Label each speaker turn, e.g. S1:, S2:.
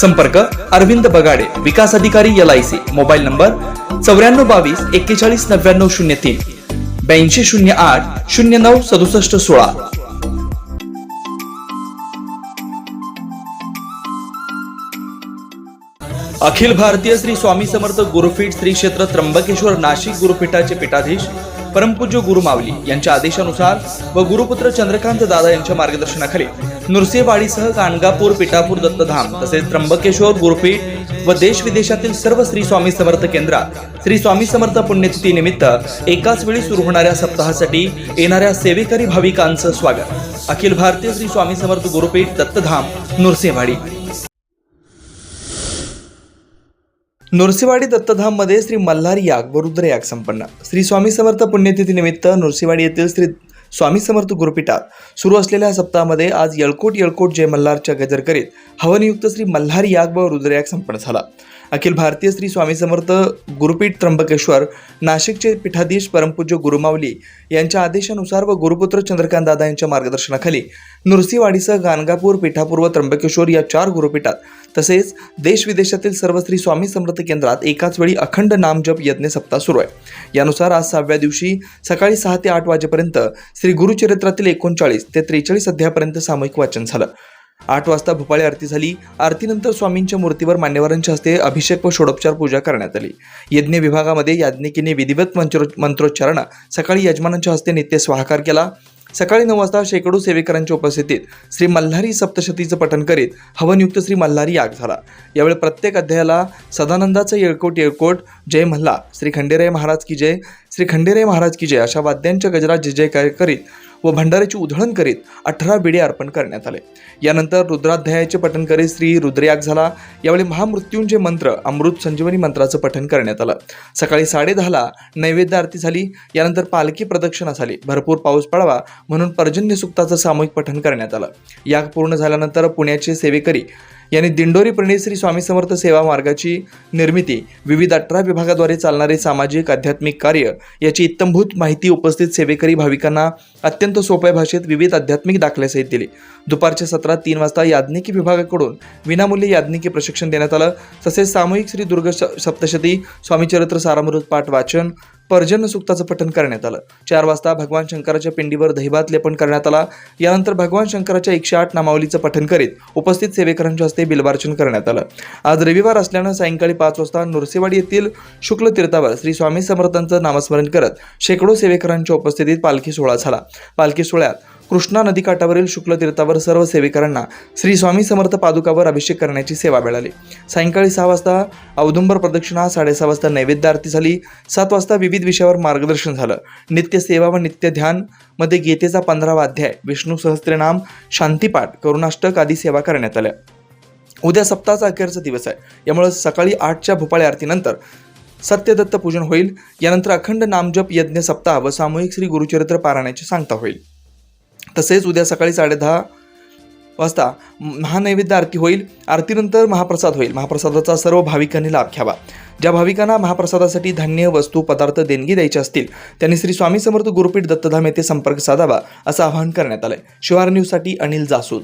S1: संपर्क अरविंद बगाडे विकास अधिकारी L I C mobile number चौऱ्याण्णव बावीस एक्केचाळीस नव्याण्णव शून्य तीन. ब्याऐंशी शून्य आठ शून्य नऊ सदुसष्ट सोळा. अखिल भारतीय श्री स्वामी समर्थ गुरुपीठ श्री क्षेत्र त्र्यंबकेश्वर नाशिक गुरुपीठाचे पीठाधीश परमपूज्य गुरु मावली यांच्या आदेशानुसार व गुरुपुत्र चंद्रकांत दादा यांच्या मार्गदर्शनाखाली नुरसेवाडीसह गाणगापूर पिठापूर दत्तधाम तसेच त्र्यंबकेश्वर गुरुपीठ व देश विदेशातील सर्व श्री स्वामी समर्थ केंद्रात श्री स्वामी समर्थ पुण्यतिथी निमित्त एकाच वेळी सुरू होणाऱ्या सप्ताहासाठी येणाऱ्या सेवेकरी भाविकांचं स्वागत. अखिल भारतीय श्री स्वामी समर्थ गुरुपीठ दत्तधाम नुरसेवाडी नृसिंहवाडी दत्तधाममध्ये श्री मल्हारी याग व रुद्र याग संपन्न. श्री स्वामी समर्थ पुण्यतिथी निमित्त नृसिंहवाडी येथील श्री स्वामी समर्थ गुरुपीठात सुरू असलेल्या सप्ताहामध्ये आज यळकोट यळकोट जय मल्हारच्या गजर करीत हवनयुक्त श्री मल्हार याग व रुद्रयाग संपन्न झाला. अखिल भारतीय श्री स्वामी समर्थ गुरुपीठ त्र्यंबकेश्वर नाशिकचे पीठाधीश परमपूज्य गुरुमावली यांच्या आदेशानुसार व गुरुपुत्र चंद्रकांत दादा यांच्या मार्गदर्शनाखाली नृसिंहवाडीसह गाणगापूर पीठापूर्व व त्र्यंबकेश्वर या चार गुरुपीठात तसेच देश विदेशातील सर्व श्री स्वामी समर्थ केंद्रात एकाच वेळी अखंड नामजप यज्ञ सप्ताह सुरू आहे. यानुसार आज सहाव्या दिवशी सकाळी सहा ते आठ वाजेपर्यंत श्री गुरुचरित्रातील एकोणचाळीस ते त्रेचाळीस अध्यायापर्यंत सामूहिक वाचन झालं. आठ वाजता भोपाळी आरती झाली. आरतीनंतर स्वामींच्या मूर्तीवर मान्यवरांच्या हस्ते अभिषेक व षोडोपचार पूजा करण्यात आली. यज्ञ विभागामध्ये याज्ञिकीने विधिवत मंत्रो मंत्रोच्चारण सकाळी यजमानांच्या हस्ते नित्य स्वाहाकार केला. सकाळी नऊ वाजता शेकडो सेवेकरांच्या उपस्थितीत श्री मल्हारी सप्तशतीचं पठण करीत हवनयुक्त श्री मल्हारी याग झाला. यावेळी प्रत्येक अध्यायाला सदानंदाचं येळकोट येळकोट जय मल्हा श्री खंडेराय महाराज की जय. श्री खंडेराय महाराज की जय अशा वाद्यांच्या गजरात जय जयकार करीत व भंडाऱ्याची उधळण करीत अठरा बिडे अर्पण करण्यात आले. यानंतर रुद्राध्यायाचे पठण करीत श्री रुद्रयाग झाला. यावेळी महामृत्युंजय मंत्र अमृत संजीवनी मंत्राचं पठण करण्यात आलं. सकाळी साडेदहाला नैवेद्य आरती झाली. यानंतर पालखी प्रदक्षिणा झाली. भरपूर पाऊस पडावा म्हणून पर्जन्य सुक्ताचं सामूहिक पठण करण्यात आलं. याग पूर्ण झाल्यानंतर पुण्याचे सेवेकरी यांनी दिंडोरी प्रणित श्री स्वामी समर्थ सेवा मार्गाची निर्मिती विविध अठरा विभागाद्वारे चालणारे सामाजिक आध्यात्मिक कार्य याची इत्तमभूत माहिती उपस्थित सेवेकरी भाविकांना अत्यंत सोप्या भाषेत विविध आध्यात्मिक दाखल्यासहित दिली. दुपारच्या सत्रात तीन वाजता याज्ञिकी विभागाकडून विनामूल्य याज्ञिकी प्रशिक्षण देण्यात आलं. तसेच सामूहिक श्री दुर्ग स- सप्तशती स्वामीचरित्र सारामृत पाठ वाचन पर्जन्य सुक्ताचं पठण करण्यात आलं. चार वाजता भगवान शंकराच्या पिंडीवर दहिभात लेपन करण्यात आला. यानंतर भगवान शंकराच्या एकशे आठ नामावलीचं पठण करीत उपस्थित सेवेकरांच्या हस्ते बिलवार्चन करण्यात आलं. आज रविवार असल्यानं सायंकाळी पाच वाजता नृसिंहवाडी येथील शुक्ल तीर्थावर श्री स्वामी समर्थांचं नामस्मरण करत शेकडो सेवेकरांच्या उपस्थितीत पालखी सोहळा झाला. पालखी सोहळ्यात कृष्णा नदीकाठावरील शुक्ल तीर्थावर सर्व सेवेकरांना श्री स्वामी समर्थ पादुकावर अभिषेक करण्याची सेवा मिळाली. सायंकाळी सहा वाजता औदुंबर प्रदक्षिणा साडेसहा वाजता नैवेद्य आरती झाली. सात वाजता विविध विषयावर मार्गदर्शन झालं. नित्य सेवा व नित्य ध्यानमध्ये गीतेचा पंधरावा अध्याय विष्णू सहस्त्रनाम शांतीपाठ करुणाष्टक आदी सेवा करण्यात आल्या. उद्या सप्ताहाचा अखेरचा दिवस आहे. यामुळे सकाळी आठच्या भोपाळी आरतीनंतर सत्यदत्त पूजन होईल. यानंतर अखंड नामजप यज्ञ सप्ताह व सामूहिक श्री गुरुचरित्र पारायणाची सांगता होईल. तसेच उद्या सकाळी साडेदहा वाजता महानैवेद्य आरती होईल. आरतीनंतर महाप्रसाद होईल. महाप्रसादाचा सर्व भाविकांनी लाभ घ्यावा. ज्या भाविकांना महाप्रसादासाठी धान्य वस्तू पदार्थ देणगी द्यायचे असतील त्यांनी श्री स्वामी समर्थ गुरुपीठ दत्तधाम येथे संपर्क साधावा असं आवाहन करण्यात आलंय. शिवार न्यूजसाठी अनिल जासूद.